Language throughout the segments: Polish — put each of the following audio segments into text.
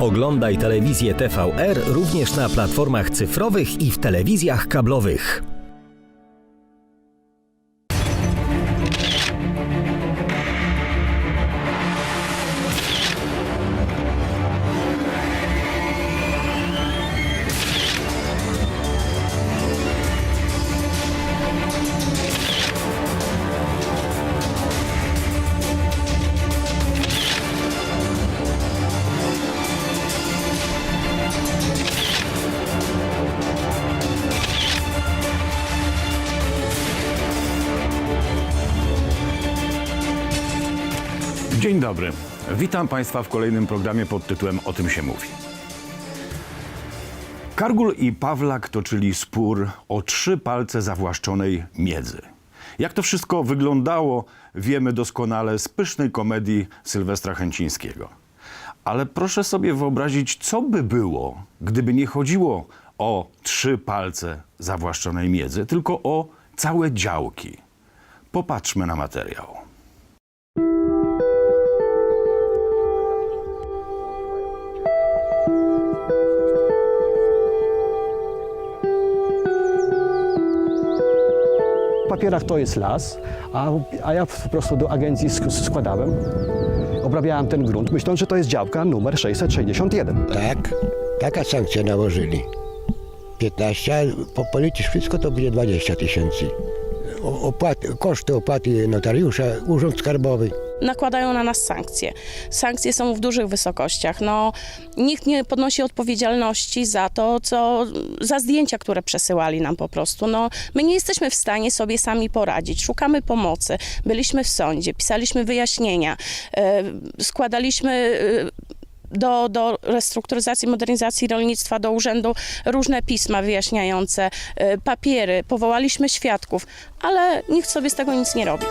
Oglądaj telewizję TVR również na platformach cyfrowych i w telewizjach kablowych. Dzień dobry. Witam Państwa w kolejnym programie pod tytułem O tym się mówi. Kargul i Pawlak toczyli spór o trzy palce zawłaszczonej miedzy. Jak to wszystko wyglądało, wiemy doskonale z pysznej komedii Sylwestra Chęcińskiego. Ale proszę sobie wyobrazić, co by było, gdyby nie chodziło o trzy palce zawłaszczonej miedzy, tylko o całe działki. Popatrzmy na materiał. Papierach to jest las, a, a ja po prostu do agencji sk- składałem, obrabiałem ten grunt, myśląc, że to jest działka numer 661. Tak, taka sankcja nałożyli. 15, a po, policzysz wszystko, to będzie 20 tysięcy. Opłaty, koszty opłaty notariusza, urząd skarbowy. Nakładają na nas sankcje. Sankcje są w dużych wysokościach. No, nikt nie podnosi odpowiedzialności za to, co, za zdjęcia, które przesyłali nam po prostu. No, my nie jesteśmy w stanie sobie sami poradzić. Szukamy pomocy. Byliśmy w sądzie, pisaliśmy wyjaśnienia, e, składaliśmy e, do, do restrukturyzacji, modernizacji rolnictwa, do urzędu różne pisma wyjaśniające, e, papiery, powołaliśmy świadków, ale nikt sobie z tego nic nie robi.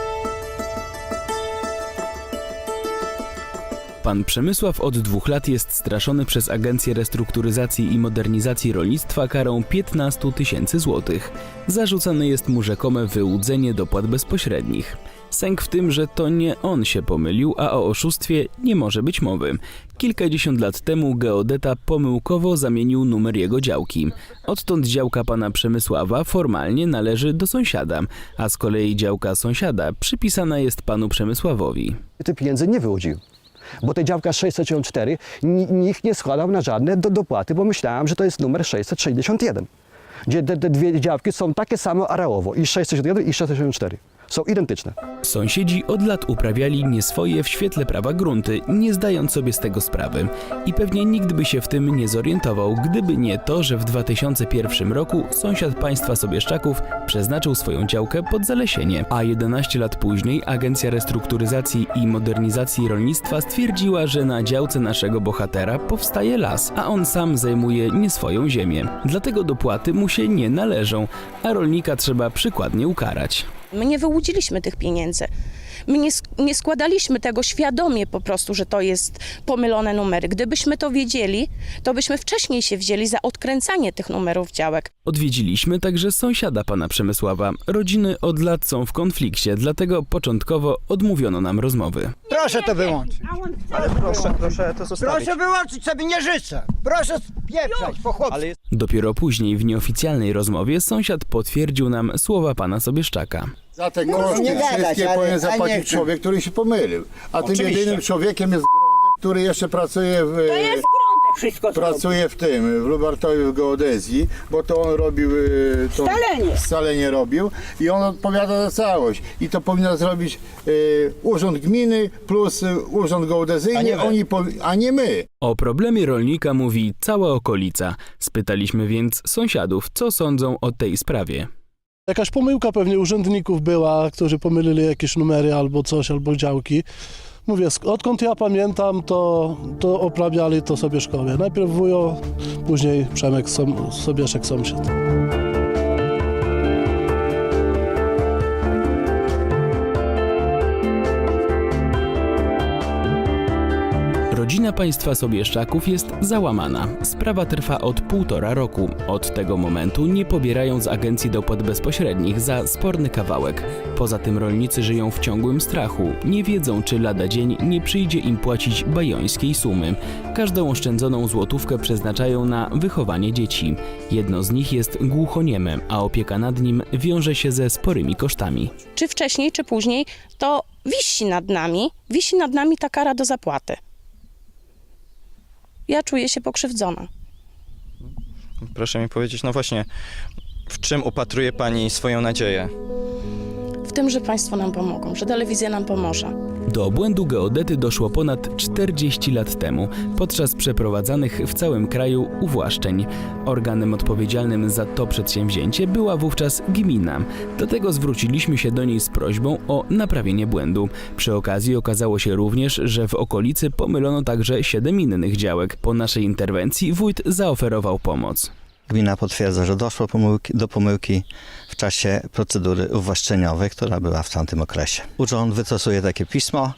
Pan Przemysław od dwóch lat jest straszony przez Agencję Restrukturyzacji i Modernizacji Rolnictwa karą 15 tysięcy złotych. Zarzucane jest mu rzekome wyłudzenie dopłat bezpośrednich. Sęk w tym, że to nie on się pomylił, a o oszustwie nie może być mowy. Kilkadziesiąt lat temu geodeta pomyłkowo zamienił numer jego działki. Odtąd działka pana Przemysława formalnie należy do sąsiada, a z kolei działka sąsiada przypisana jest panu Przemysławowi. Te pieniędzy nie wyłudził. Bo te działka 664 ni- nikt nie składał na żadne do, dopłaty, bo myślałem, że to jest numer 661. Gdzie te, te dwie działki są takie samo areowo, i 661 i 664. Są identyczne. Sąsiedzi od lat uprawiali nieswoje w świetle prawa grunty, nie zdając sobie z tego sprawy. I pewnie nikt by się w tym nie zorientował, gdyby nie to, że w 2001 roku sąsiad państwa Sobieszczaków przeznaczył swoją działkę pod zalesienie, a 11 lat później Agencja Restrukturyzacji i Modernizacji Rolnictwa stwierdziła, że na działce naszego bohatera powstaje las, a on sam zajmuje nie swoją ziemię. Dlatego dopłaty mu się nie należą, a rolnika trzeba przykładnie ukarać. My nie wyłudziliśmy tych pieniędzy. My nie, nie składaliśmy tego świadomie po prostu, że to jest pomylone numery. Gdybyśmy to wiedzieli, to byśmy wcześniej się wzięli za odkręcanie tych numerów działek. Odwiedziliśmy także sąsiada pana Przemysława. Rodziny od lat są w konflikcie, dlatego początkowo odmówiono nam rozmowy. Proszę to wyłączyć. Proszę, proszę to zostawić. Proszę wyłączyć sobie nie życzę. Proszę spieprzać po chłopcu. Ale jest Dopiero później w nieoficjalnej rozmowie sąsiad potwierdził nam słowa pana Sobieszczaka. Za te No, koszty nie gadać, wszystkie ale- powinien a zapłacić chcę. człowiek, który się pomylił. A tym Oczywiście. jedynym człowiekiem jest Grądek, który jeszcze pracuje w... Wszystko Pracuje w tym, w Lubartowie w geodezji, bo to on robił... y, To Scalenie. Scalenie robił i on odpowiada za całość. I to powinno zrobić y, urząd gminy plus y, urząd geodezyjny, A nie oni powi- a nie my. O problemie rolnika mówi cała okolica. Spytaliśmy więc sąsiadów, co sądzą o tej sprawie. Jakaś pomyłka pewnie urzędników była, którzy pomylili jakieś numery albo coś, albo działki. Mówię, odkąd ja pamiętam, to, to oprawiali to sobie szkoły. Najpierw wujo, później Przemek Som, Sobieszek sąsiad. Rodzina państwa Sobieszczaków jest załamana. Sprawa trwa od półtora roku. Od tego momentu nie pobierają z agencji dopłat bezpośrednich za sporny kawałek. Poza tym rolnicy żyją w ciągłym strachu. Nie wiedzą, czy lada dzień nie przyjdzie im płacić bajońskiej sumy. Każdą oszczędzoną złotówkę przeznaczają na wychowanie dzieci. Jedno z nich jest głuchonieme, a opieka nad nim wiąże się ze sporymi kosztami. Czy wcześniej, czy później, to wisi nad nami, wisi nad nami ta kara do zapłaty. Ja czuję się pokrzywdzona. Proszę mi powiedzieć, no właśnie, w czym upatruje pani swoją nadzieję? W tym, że państwo nam pomogą, że telewizja nam pomoże. Do obłędu geodety doszło ponad 40 lat temu, podczas przeprowadzanych w całym kraju uwłaszczeń. Organem odpowiedzialnym za to przedsięwzięcie była wówczas gmina. Dlatego zwróciliśmy się do niej z prośbą o naprawienie błędu. Przy okazji okazało się również, że w okolicy pomylono także 7 innych działek. Po naszej interwencji wójt zaoferował pomoc. Gmina potwierdza, że doszło pomyłki, do pomyłki w czasie procedury uwłaszczeniowej, która była w tamtym okresie. Urząd wycofuje takie pismo,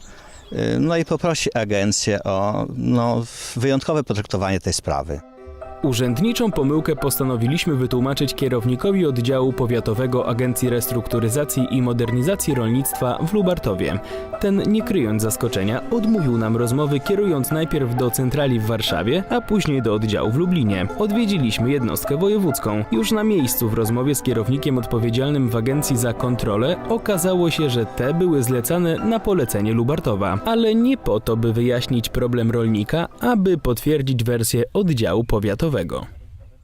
y, no i poprosi agencję o no, wyjątkowe potraktowanie tej sprawy. Urzędniczą pomyłkę postanowiliśmy wytłumaczyć kierownikowi oddziału powiatowego Agencji Restrukturyzacji i Modernizacji Rolnictwa w Lubartowie. Ten, nie kryjąc zaskoczenia, odmówił nam rozmowy, kierując najpierw do centrali w Warszawie, a później do oddziału w Lublinie. Odwiedziliśmy jednostkę wojewódzką. Już na miejscu w rozmowie z kierownikiem odpowiedzialnym w agencji za kontrolę okazało się, że te były zlecane na polecenie Lubartowa, ale nie po to, by wyjaśnić problem rolnika, aby potwierdzić wersję oddziału powiatowego.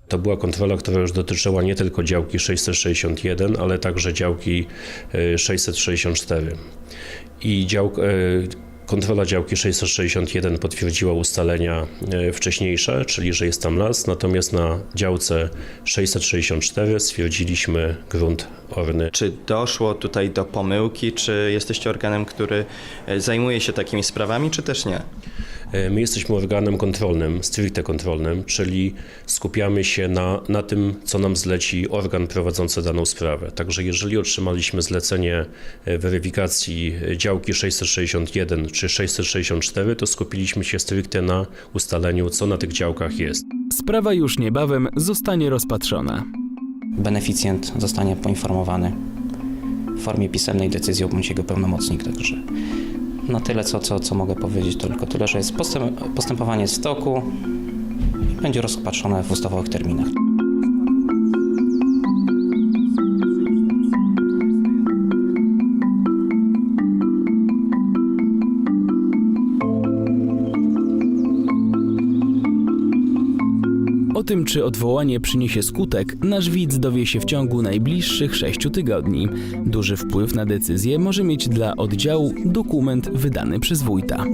To była kontrola, która już dotyczyła nie tylko działki 661, ale także działki e, 664. I dział, e, kontrola działki 661 potwierdziła ustalenia e, wcześniejsze, czyli że jest tam las, natomiast na działce 664 stwierdziliśmy grunt orny. Czy doszło tutaj do pomyłki, czy jesteście organem, który e, zajmuje się takimi sprawami, czy też nie? E, My jesteśmy organem kontrolnym, stricte kontrolnym, czyli skupiamy się na, na tym, co nam zleci organ prowadzący daną sprawę. Także jeżeli otrzymaliśmy zlecenie e, weryfikacji e, działki 661 czy 664, to skupiliśmy się stricte na ustaleniu, co na tych działkach jest. Sprawa już niebawem zostanie rozpatrzona. beneficjent zostanie poinformowany w formie pisemnej decyzji obądź jego pełnomocnik. Także na tyle, co, co, co mogę powiedzieć, to tylko tyle, że jest postęp, postępowanie jest w toku i będzie rozpatrzone w ustawowych terminach. Tym, czy odwołanie przyniesie skutek, nasz widz dowie się w ciągu najbliższych sześciu tygodni. Duży wpływ na decyzję może mieć dla oddziału dokument wydany przez wójta.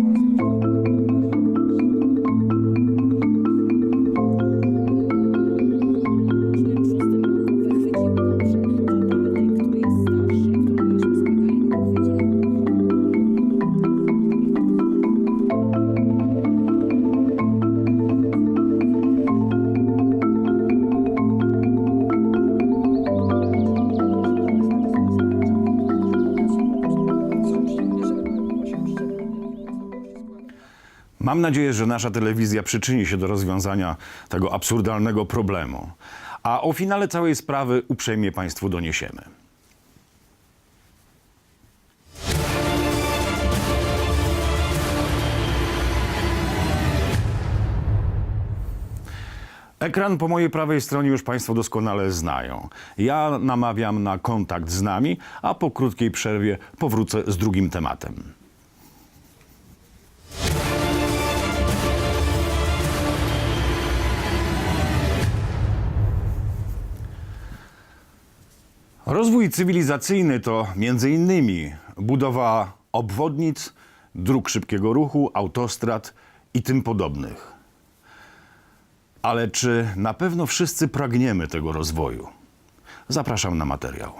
Mam nadzieję, że nasza telewizja przyczyni się do rozwiązania tego absurdalnego problemu. A o finale całej sprawy uprzejmie Państwu doniesiemy. Ekran po mojej prawej stronie już Państwo doskonale znają. Ja namawiam na kontakt z nami, a po krótkiej przerwie powrócę z drugim tematem. Rozwój cywilizacyjny to innymi budowa obwodnic, dróg szybkiego ruchu, autostrad i tym podobnych. Ale czy na pewno wszyscy pragniemy tego rozwoju? Zapraszam na materiał.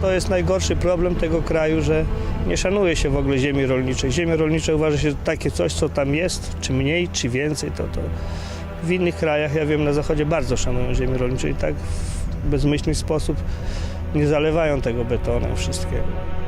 To jest najgorszy problem tego kraju, że nie szanuje się w ogóle ziemi rolniczej. Ziemia rolnicza uważa się za takie coś, co tam jest, czy mniej, czy więcej, to, to w innych krajach, ja wiem, na zachodzie bardzo szanują ziemię rolniczą i tak w bezmyślny sposób nie zalewają tego betonem wszystkiego.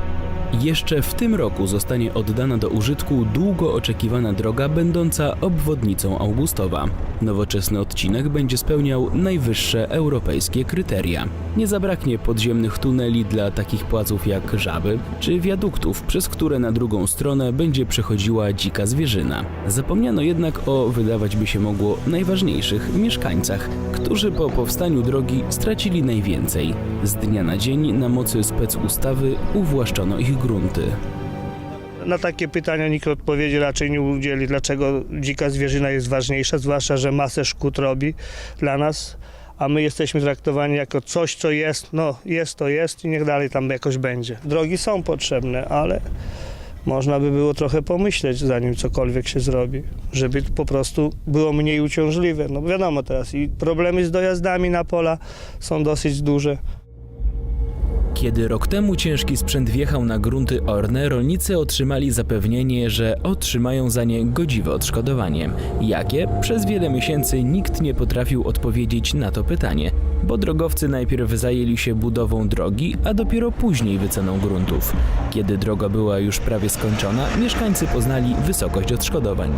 Jeszcze w tym roku zostanie oddana do użytku długo oczekiwana droga będąca obwodnicą Augustowa. Nowoczesny odcinek będzie spełniał najwyższe europejskie kryteria. Nie zabraknie podziemnych tuneli dla takich płaców jak żaby, czy wiaduktów, przez które na drugą stronę będzie przechodziła dzika zwierzyna. Zapomniano jednak o, wydawać by się mogło, najważniejszych mieszkańcach, którzy po powstaniu drogi stracili najwięcej. Z dnia na dzień na mocy specustawy uwłaszczono ich grunty. Na takie pytania nikt odpowiedzi raczej nie udzieli, dlaczego dzika zwierzyna jest ważniejsza, zwłaszcza, że masę szkód robi dla nas, a my jesteśmy traktowani jako coś, co jest, no jest to jest i niech dalej tam jakoś będzie. Drogi są potrzebne, ale można by było trochę pomyśleć, zanim cokolwiek się zrobi, żeby po prostu było mniej uciążliwe. No wiadomo teraz i problemy z dojazdami na pola są dosyć duże. Kiedy rok temu ciężki sprzęt wjechał na grunty Orne, rolnicy otrzymali zapewnienie, że otrzymają za nie godziwe odszkodowanie. Jakie? Przez wiele miesięcy nikt nie potrafił odpowiedzieć na to pytanie, bo drogowcy najpierw zajęli się budową drogi, a dopiero później wyceną gruntów. Kiedy droga była już prawie skończona, mieszkańcy poznali wysokość odszkodowań.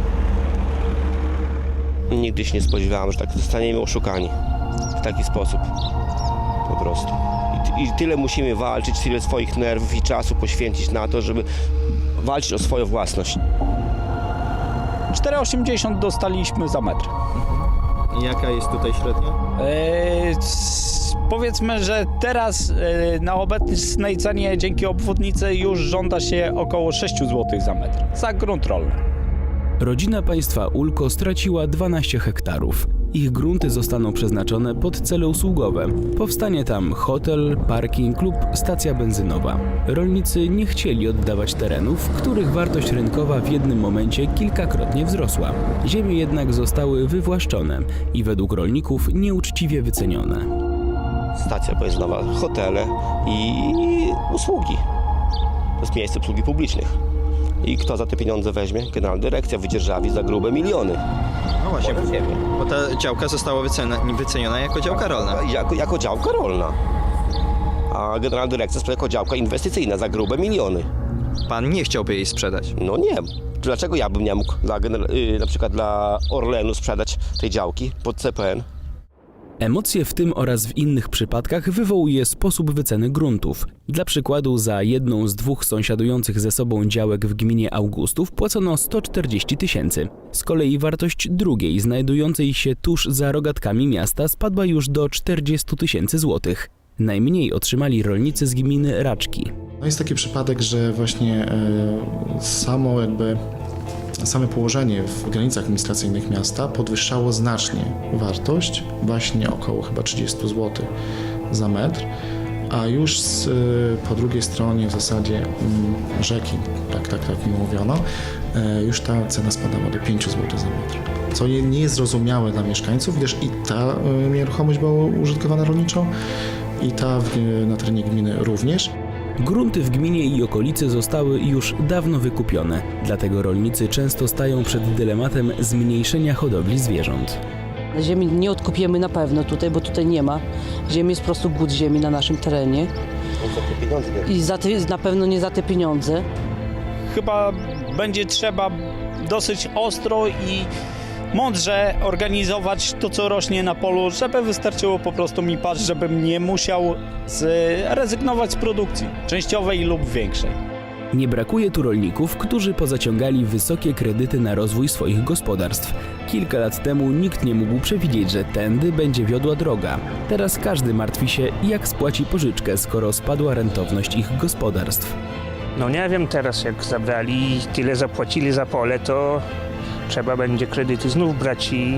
Nigdy się nie spodziewałem, że tak zostaniemy oszukani w taki sposób. Po prostu. I, tyle musimy walczyć, tyle swoich nerwów i czasu poświęcić na to, żeby walczyć o swoją własność. 4,80 dostaliśmy za metr. Jaka jest tutaj średnia? Eee, s- powiedzmy, że teraz e, na obecnej cenie dzięki obwodnicy już żąda się około 6 zł za metr. Za grunt rolny. Rodzina państwa Ulko straciła 12 hektarów. Ich grunty zostaną przeznaczone pod cele usługowe. Powstanie tam hotel, parking lub stacja benzynowa. Rolnicy nie chcieli oddawać terenów, których wartość rynkowa w jednym momencie kilkakrotnie wzrosła. Ziemie jednak zostały wywłaszczone i według rolników nieuczciwie wycenione. Stacja benzynowa, hotele i usługi. To jest miejsce obsługi publicznych. I kto za te pieniądze weźmie? Generalna dyrekcja wydzierżawi za grube miliony. Właśnie, Może wiemy. bo ta działka została wyceniona, wyceniona jako działka rolna. Jako, jako działka rolna. A generalna dyrekcja sprzedaje jako działka inwestycyjna za grube miliony. Pan nie chciałby jej sprzedać. No nie. Dlaczego ja bym nie mógł dla, gener- y, na przykład dla Orlenu sprzedać tej działki pod CPN? Emocje w tym oraz w innych przypadkach wywołuje sposób wyceny gruntów. Dla przykładu za jedną z dwóch sąsiadujących ze sobą działek w gminie Augustów płacono 140 tysięcy. Z kolei wartość drugiej, znajdującej się tuż za rogatkami miasta, spadła już do 40 tysięcy złotych. Najmniej otrzymali rolnicy z gminy Raczki. No jest taki przypadek, że właśnie e, samo jakby same położenie w granicach administracyjnych miasta podwyższało znacznie wartość, właśnie około chyba 30 zł za metr, a już z, po drugiej stronie w zasadzie mm, rzeki, tak, tak, tak mi mówiono, e, już ta cena spadała do 5 zł za metr. Co nie, jest zrozumiałe dla mieszkańców, gdyż i ta e, nieruchomość była użytkowana rolniczo, i ta na terenie gminy również. Grunty w gminie i okolicy zostały już dawno wykupione, dlatego rolnicy często stają przed dylematem zmniejszenia hodowli zwierząt. Ziemi nie odkupiemy na pewno tutaj, bo tutaj nie ma. Ziemi jest po prostu głód ziemi na naszym terenie Za te pieniądze nie i za te, na pewno nie za te pieniądze. Chyba będzie trzeba dosyć ostro i mądrze organizować to, co rośnie na polu, żeby wystarczyło po prostu mi paść, żebym nie musiał zrezygnować z produkcji częściowej lub większej. Nie brakuje tu rolników, którzy pozaciągali wysokie kredyty na rozwój swoich gospodarstw. Kilka lat temu nikt nie mógł przewidzieć, że tędy będzie wiodła droga. Teraz każdy martwi się, jak spłaci pożyczkę, skoro spadła rentowność ich gospodarstw. No nie wiem teraz, jak zabrali i tyle zapłacili za pole, to trzeba będzie kredyty znów brać i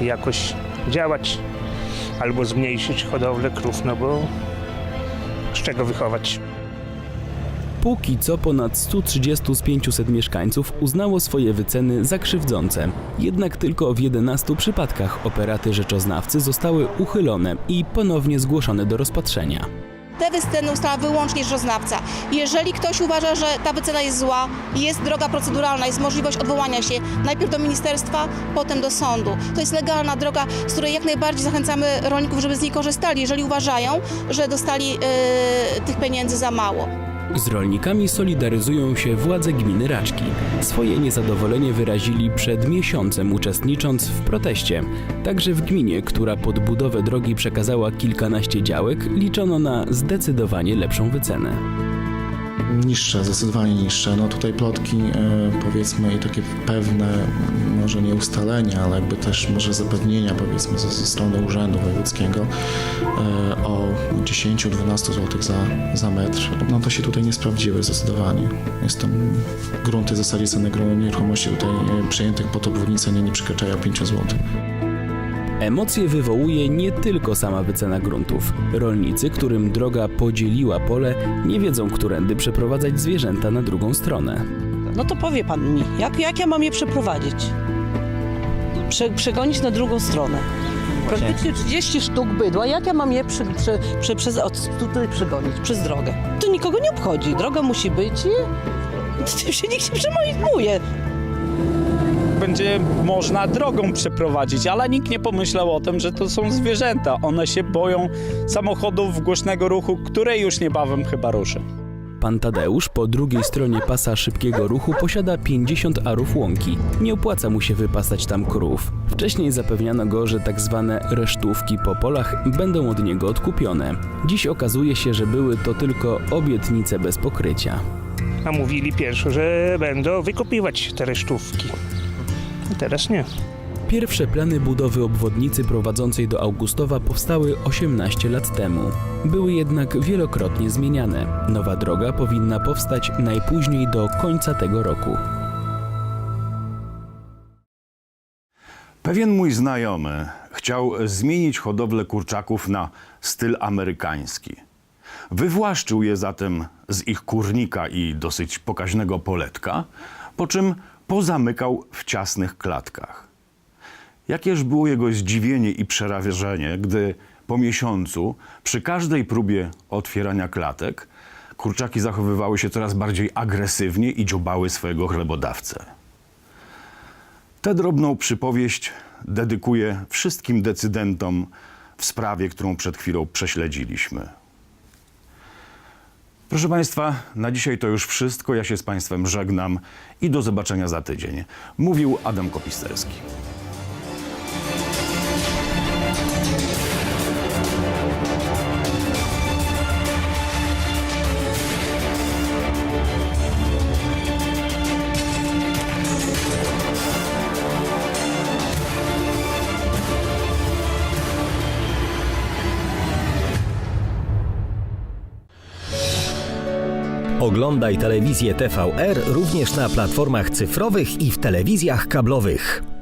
jakoś działać. Albo zmniejszyć hodowlę krów, no bo z czego wychować? Póki co ponad 130 z 500 mieszkańców uznało swoje wyceny za krzywdzące. Jednak tylko w 11 przypadkach operaty rzeczoznawcy zostały uchylone i ponownie zgłoszone do rozpatrzenia. Te wyceny ustala wyłącznie rzeczoznawca. Jeżeli ktoś uważa, że ta wycena jest zła, jest droga proceduralna, jest możliwość odwołania się najpierw do ministerstwa, potem do sądu. To jest legalna droga, z której jak najbardziej zachęcamy rolników, żeby z niej korzystali, jeżeli uważają, że dostali yy, tych pieniędzy za mało. Z rolnikami solidaryzują się władze gminy Raczki. Swoje niezadowolenie wyrazili przed miesiącem uczestnicząc w proteście. Także w gminie, która pod budowę drogi przekazała kilkanaście działek, liczono na zdecydowanie lepszą wycenę. Niższe, zdecydowanie niższe. No tutaj plotki e, powiedzmy i takie pewne, może nie ustalenia, ale jakby też może zapewnienia powiedzmy ze, ze strony Urzędu Wojewódzkiego e, o 10-12 zł za, za metr, no to się tutaj nie sprawdziły zdecydowanie. Jest to m, grunty w zasadzie ceny nieruchomości tutaj e, przyjętych pod obwodnicę nie, nie przekraczają 5 zł. Emocje wywołuje nie tylko sama wycena gruntów. Rolnicy, którym droga podzieliła pole, nie wiedzą, którędy przeprowadzać zwierzęta na drugą stronę. No to powie pan mi, jak, jak ja mam je przeprowadzić? Prze, przegonić na drugą stronę. Praktycznie 30 sztuk bydła, jak ja mam je przy, prze, prze, przez, od, tutaj przegonić, przez drogę? To nikogo nie obchodzi, droga musi być i tym się nikt nie przejmuje. Będzie można drogą przeprowadzić, ale nikt nie pomyślał o tym, że to są zwierzęta. One się boją samochodów głośnego ruchu, które już niebawem chyba ruszy. Pan Tadeusz po drugiej stronie pasa szybkiego ruchu posiada 50 arów łąki. Nie opłaca mu się wypasać tam krów. Wcześniej zapewniano go, że tak zwane resztówki po polach będą od niego odkupione. Dziś okazuje się, że były to tylko obietnice bez pokrycia. A mówili pierwszy, że będą wykupywać te resztówki. Teraz nie. Pierwsze plany budowy obwodnicy prowadzącej do Augustowa powstały 18 lat temu. Były jednak wielokrotnie zmieniane. Nowa droga powinna powstać najpóźniej do końca tego roku. Pewien mój znajomy chciał zmienić hodowlę kurczaków na styl amerykański. Wywłaszczył je zatem z ich kurnika i dosyć pokaźnego poletka, po czym pozamykał w ciasnych klatkach. Jakież było jego zdziwienie i przerażenie, gdy po miesiącu, przy każdej próbie otwierania klatek, kurczaki zachowywały się coraz bardziej agresywnie i dziobały swojego chlebodawcę. Tę drobną przypowieść dedykuję wszystkim decydentom w sprawie, którą przed chwilą prześledziliśmy. Proszę Państwa, na dzisiaj to już wszystko. Ja się z Państwem żegnam i do zobaczenia za tydzień. Mówił Adam Kopisterski. Oglądaj telewizję TVR również na platformach cyfrowych i w telewizjach kablowych.